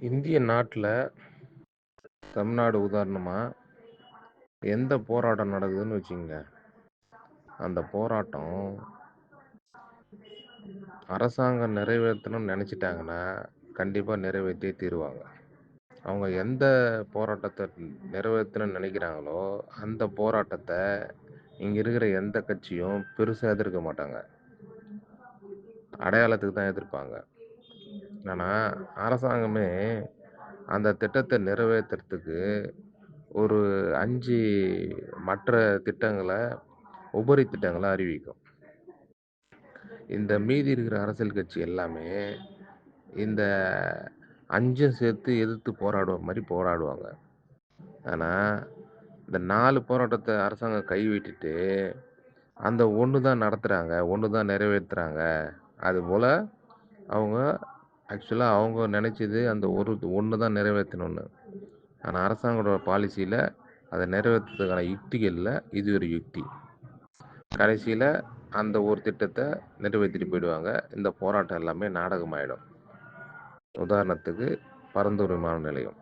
இந்திய நாட்டில் தமிழ்நாடு உதாரணமாக எந்த போராட்டம் நடக்குதுன்னு வச்சுக்கங்க. அந்த போராட்டம் அரசாங்கம் நிறைவேற்றணும்னு நினச்சிட்டாங்கன்னா கண்டிப்பாக நிறைவேற்றியே தீருவாங்க. அவங்க எந்த போராட்டத்தை நிறைவேற்றணும்னு நினைக்கிறாங்களோ அந்த போராட்டத்தை இங்கே இருக்கிற எந்த கட்சியும் பெருசாக எதிர்க்க மாட்டாங்க. அடையாளத்துக்கு தான் எதிர்ப்பாங்க. ஆனால் அரசாங்கமே அந்த திட்டத்தை நிறைவேற்றுறதுக்கு ஒரு அஞ்சு மற்ற திட்டங்களை உபரி திட்டங்களை அறிவிக்கும். இந்த மீதி இருக்கிற அரசியல் கட்சி எல்லாமே இந்த அஞ்சும் சேர்த்து எதிர்த்து போராடுவ மாதிரி போராடுவாங்க. ஆனால் இந்த நாலு போராட்டத்தை அரசாங்கம் கைவிட்டுட்டு அந்த ஒன்று தான் நடத்துகிறாங்க ஒன்று தான் நிறைவேற்றுறாங்க அதுபோல் அவங்க ஆக்சுவலாக அவங்க நினச்சது அந்த ஒரு ஒன்று தான் நிறைவேற்றணும்னு ஆனால் அரசாங்கத்தோட பாலிசியில் அதை நிறைவேற்றுறதுக்கான யுக்திகளில் இது ஒரு யுக்தி. கடைசியில் அந்த ஒரு திட்டத்தை நிறைவேற்றிட்டு போயிடுவாங்க. இந்த போராட்டம் எல்லாமே நாடகமாயிடும். உதாரணத்துக்கு பரந்தூர் விமான நிலையம்.